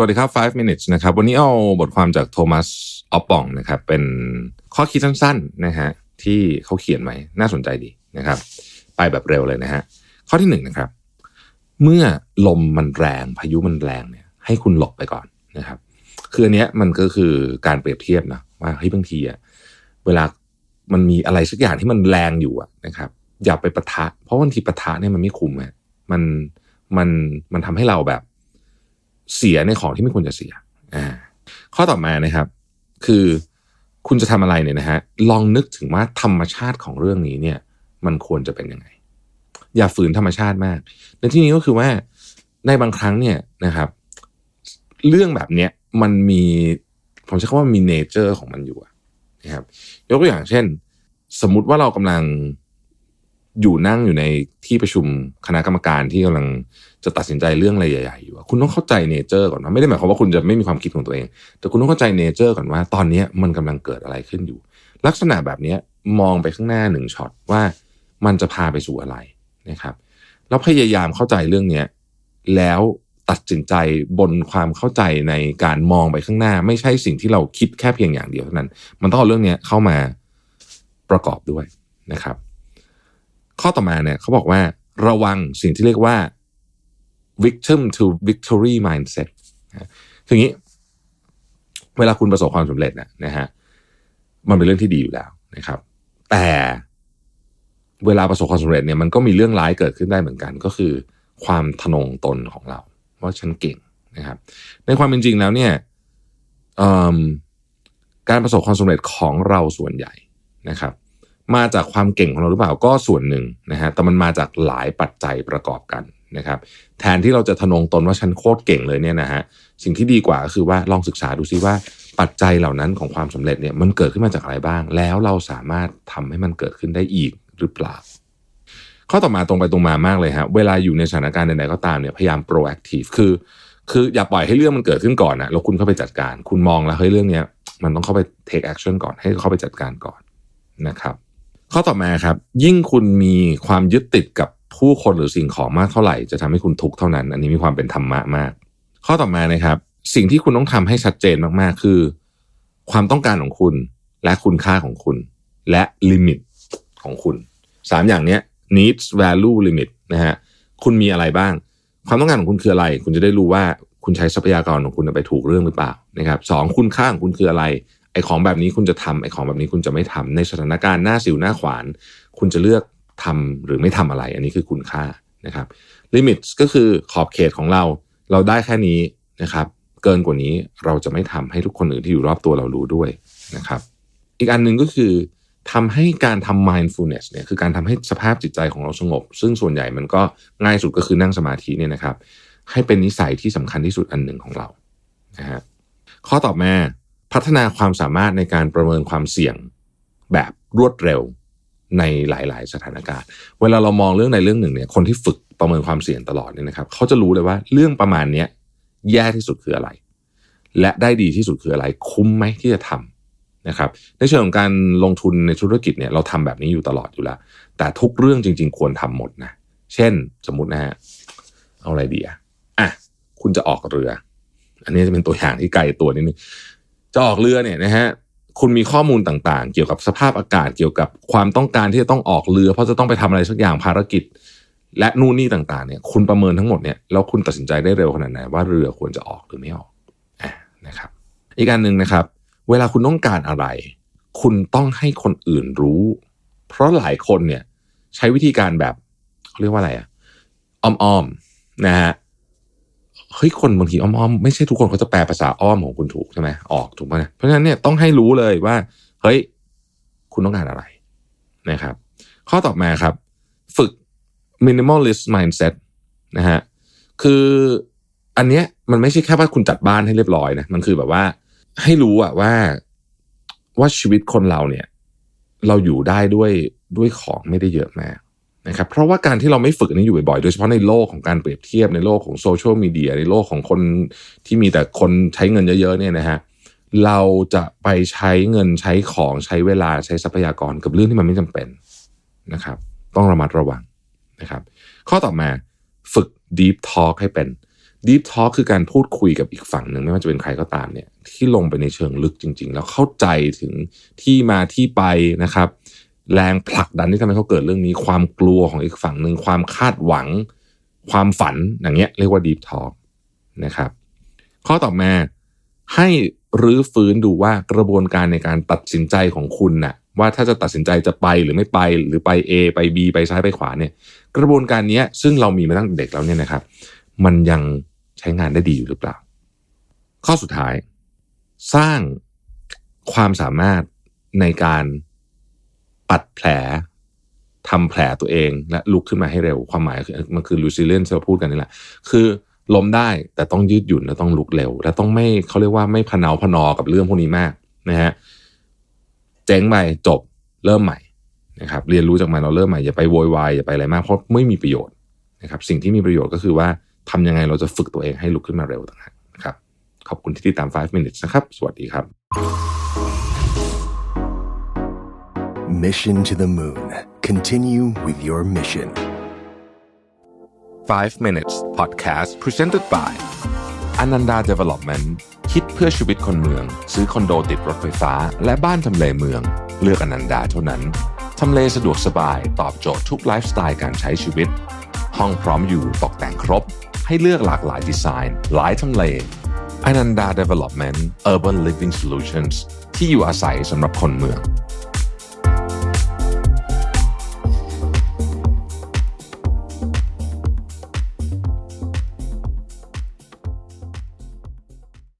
วัสดีครับ 5 minutes นะครับ วันนี้เอาบทความจากโทมัสออปปองนะครับ เป็นข้อคิดสั้นๆนะฮะที่เขาเขียนไว้น่าสนใจดีนะครับ ไปแบบเร็วเลยนะฮะ ข้อที่หนึ่งนะครับ เมื่อลมมันแรงพายุมันแรงเนี่ย ให้คุณหลบไปก่อนนะครับ คืออันเนี้ยมันก็คือการเปรียบเทียบนะว่าเฮ้ยบางทีอะเวลามันมีอะไรสักอย่างที่มันแรงอยู่อะนะครับ อย่าไปปะทะ เพราะบางทีปะทะเนี่ยมันไม่คุ้มอะมันมันมันทำให้เราแบบ เสียในของที่ไม่ควรจะเสียอ่าข้อต่อมานะครับ คือคุณจะทำอะไรเนี่ยนะฮะลองนึกถึงว่าธรรมชาติของเรื่องนี้เนี่ย มันควรจะเป็นยังไง อย่าฝืนธรรมชาติมาก ในที่นี้ก็คือว่าในบางครั้งเนี่ยนะครับ เรื่องแบบเนี้ยมันมีผมใช้คำว่ามีเนเจอร์ของมันอยู่นะครับยกตัวอย่างเช่น สมมุติว่าเรากำลัง อยู่นั่งอยู่ในที่ประชุมคณะกรรมการที่กำลังจะตัดสินใจเรื่องอะไรใหญ่ๆอยู่คุณต้องเข้าใจเนเจอร์ก่อนนะไม่ได้หมายความว่าคุณจะไม่มีความคิดของตัวเอง แต่คุณต้องเข้าใจเนเจอร์ก่อนว่า ตอนนี้มันกำลังเกิดอะไรขึ้นอยู่ ลักษณะแบบนี้มองไปข้างหน้าหนึ่งช็อตว่ามันจะพาไปสู่อะไรนะครับแล้วพยายามเข้าใจเรื่องเนี้ยแล้วตัดสินใจบนความเข้าใจในการมองไปข้างหน้า ไม่ใช่สิ่งที่เราคิดแค่เพียงอย่างเดียวเท่านั้น มันต้องเอาเรื่องนี้เข้ามาประกอบด้วยนะครับ ข้อต่อมาเนี่ยเขาบอกว่าระวังสิ่งที่เรียกว่า victim to victory mindset นะคือย่างนี้ เวลาคุณประสบความสำเร็จนะนะฮะมันเป็นเรื่องที่ดีอยู่แล้วนะครับ แต่เวลาประสบความสำเร็จเนี่ยมันก็มีเรื่องร้ายเกิดขึ้นได้เหมือนกัน ก็คือความทะนงตนของเรา ว่าฉันเก่งนะครับ ในความเป็นจริงแล้วเนี่ยการประสบความสำเร็จของเราส่วนใหญ่นะครับ มาจากความเก่งของเราหรือเปล่าก็ส่วนหนึ่งนะฮะแต่มันมาจากหลายปัจจัยประกอบกันนะครับ แทนที่เราจะทะนงตนว่าฉันโคตรเก่งเลยเนี่ยนะฮะสิ่งที่ดีกว่าก็คือว่าลองศึกษาดูซิว่าปัจจัยเหล่านั้นของความสำเร็จเนี่ยมันเกิดขึ้นมาจากอะไรบ้าง แล้วเราสามารถทำให้มันเกิดขึ้นได้อีกหรือเปล่า ข้อต่อมาตรงไปตรงมามากเลยฮะเวลาอยู่ในสถานการณ์ใดๆก็ตามเนี่ยพยายาม proactive คือคืออย่าปล่อยให้เรื่องมันเกิดขึ้นก่อนนะแล้วคุณเข้าไปจัดการ คุณมองแล้วเฮ้ยเรื่องเนี้ยมันต้องเข้าไป take action ก่อนให้เข้าไปจัดการก่อนนะครับ ข้อต่อมาครับ ยิ่งคุณมีความยึดติดกับผู้คนหรือสิ่งของมากเท่าไหร่จะทำให้คุณทุกข์เท่านั้น อันนี้มีความเป็นธรรมะมาก ข้อต่อมานะครับ สิ่งที่คุณต้องทำให้ชัดเจนมากๆ คือ ความต้องการของคุณและคุณค่าของคุณ และลิมิตของคุณสามอย่างนี้ needs value limit นะฮะคุณมีอะไรบ้าง ความต้องการของคุณคืออะไร คุณจะได้รู้ว่าคุณใช้ทรัพยากรของคุณไปถูกเรื่องหรือเปล่านะครับสองคุณค่าของคุณคืออะไร ไอ้ของแบบนี้คุณจะทำไอ้ของแบบนี้คุณจะไม่ทำในสถานการณ์หน้าสิวหน้าขวาน คุณจะเลือกทำหรือไม่ทำอะไร อันนี้คือคุณค่านะครับลิมิตก็คือขอบเขตของเราเราได้แค่นี้นะครับ เกินกว่านี้เราจะไม่ทำให้ทุกคนอื่นที่อยู่รอบตัวเรารู้ด้วยนะครับ อีกอันหนึ่งก็คือทำให้การทำ mindfulness เนี่ยคือการทำให้สภาพจิตใจของเราสงบ ซึ่งส่วนใหญ่มันก็ง่ายสุดก็คือนั่งสมาธิเนี่ยนะครับ ให้เป็นนิสัยที่สำคัญที่สุดอันหนึ่งของเรานะฮะข้อต่อมา พัฒนาความสามารถในการประเมินความเสี่ยงแบบรวดเร็วในหลาย ๆ สถานการณ์ เวลาเรามองเรื่องใดเรื่องหนึ่งเนี่ย คนที่ฝึกประเมินความเสี่ยงตลอดเนี่ยนะครับ เขาจะรู้เลยว่าเรื่องประมาณเนี้ยแย่ที่สุดคืออะไร และได้ดีที่สุดคืออะไร คุ้มไหมที่จะทำนะครับ ในเชิงของการลงทุนในธุรกิจเนี่ยเราทำแบบนี้อยู่ตลอดอยู่แล้ว แต่ทุกเรื่องจริง ๆ ควรทำหมดนะ เช่นสมมุตินะฮะ เอาอะไรดีอะอะ คุณจะออกเรือ อันนี้จะเป็นตัวอย่างที่ไกลตัวนิดนึง จะออกเรือเนี่ยนะฮะคุณมีข้อมูลต่างๆ เกี่ยวกับสภาพอากาศเกี่ยวกับความต้องการที่จะต้องออกเรือ เพราะจะต้องไปทำอะไรสักอย่างภารกิจ และนู่นนี่ต่างๆ เนี่ย คุณประเมินทั้งหมดเนี่ยแล้วคุณตัดสินใจได้เร็วขนาดไหนว่าเรือควรจะออกหรือไม่ออกอนะครับ อีกการหนึ่งนะครับ เวลาคุณต้องการอะไร คุณต้องให้คนอื่นรู้ เพราะหลายคนเนี่ย ใช้วิธีการแบบเขาเรียกว่าอะไรอะอ้อมๆนะฮะ เฮ้ยคนบางทีอ้อมๆไม่ใช่ทุกคนเขาจะแปลภาษาอ้อมของคุณถูกใช่ไหมออกถูกไหมเพราะฉะนั้นเนี่ยต้องให้รู้เลยว่า เฮ้ย คุณต้องการอะไรนะครับ ข้อต่อมาครับ ฝึก minimalist mindset นะฮะคืออันเนี้ยมันไม่ใช่แค่ว่าคุณจัดบ้านให้เรียบร้อยนะมันคือแบบว่า ให้รู้อะว่าว่าชีวิตคนเราเนี่ย เราอยู่ได้ด้วยด้วยของไม่ได้เยอะมาก นะครับเพราะว่าการที่เราไม่ฝึกอันนี้อยู่บ่อยๆ โดยเฉพาะในโลกของการเปรียบเทียบในโลกของโซเชียลมีเดียในโลกของคนที่มีแต่คนใช้เงินเยอะๆเนี่ยนะฮะเราจะไปใช้เงินใช้ของใช้เวลาใช้ทรัพยากรกับเรื่องที่มันไม่จำเป็นนะครับ ต้องระมัดระวังนะครับ ข้อต่อมาฝึก deep talk ให้เป็น deep talk คือการพูดคุยกับอีกฝั่งหนึ่งไม่ว่าจะเป็นใครก็ตามเนี่ยที่ลงไปในเชิงลึกจริง ๆ แล้วเข้าใจถึงที่มาที่ไปนะครับ แรงผลักดันที่ทำให้เขาเกิดเรื่องนี้ ความกลัวของอีกฝั่งหนึ่งความคาดหวัง ความฝันอย่างเงี้ยเรียกว่า deep talk นะครับ ข้อต่อมาให้รื้อฟื้นดูว่ากระบวนการในการตัดสินใจของคุณน่ะว่าถ้าจะตัดสินใจจะไปหรือไม่ไปหรือไป A ไป B ไปซ้ายไปขวาเนี่ย กระบวนการนี้ซึ่งเรามีมาตั้งแต่เด็กแล้วเนี่ยนะครับ มันยังใช้งานได้ดีอยู่หรือเปล่า ข้อสุดท้าย สร้างความสามารถในการ ปัดแผลทำแผลตัวเองและลุกขึ้นมาให้เร็ว ความหมายมันคือ resilience ที่เราพูดกันนี่แหละ คือล้มได้แต่ต้องยืดหยุ่นและต้องลุกเร็ว และต้องไม่เขาเรียกว่าไม่พเนาพนอกับเรื่องพวกนี้มากนะฮะเจ๊งไปจบเริ่มใหม่นะครับเรียนรู้จากมันเราเริ่มใหม่อย่าไปโวยวายอย่าไปอะไรมากเพราะไม่มีประโยชน์นะครับสิ่งที่มีประโยชน์ก็คือว่าทำยังไงเราจะฝึกตัวเองให้ลุกขึ้นมาเร็วต่างหากนะครับขอบคุณที่ติดตาม 5 minutes นะครับ สวัสดีครับ Mission to the Moon. Continue with your mission. 5 minutes podcast presented by Ananda Development คิดเพื่อชีวิตคนเมือง ซื้อคอนโดติดรถไฟฟ้า และบ้านทำเลเมือง เลือกอนันดาเท่านั้น ทำเลสะดวกสบาย ตอบโจทย์ทุกไลฟ์สไตล์การใช้ชีวิต ห้องพร้อมอยู่ตกแต่งครบ ให้เลือกหลากหลายดีไซน์ หลายทำเล Ananda Development Urban Living Solutions ที่อยู่อาศัยสำหรับคนเมือง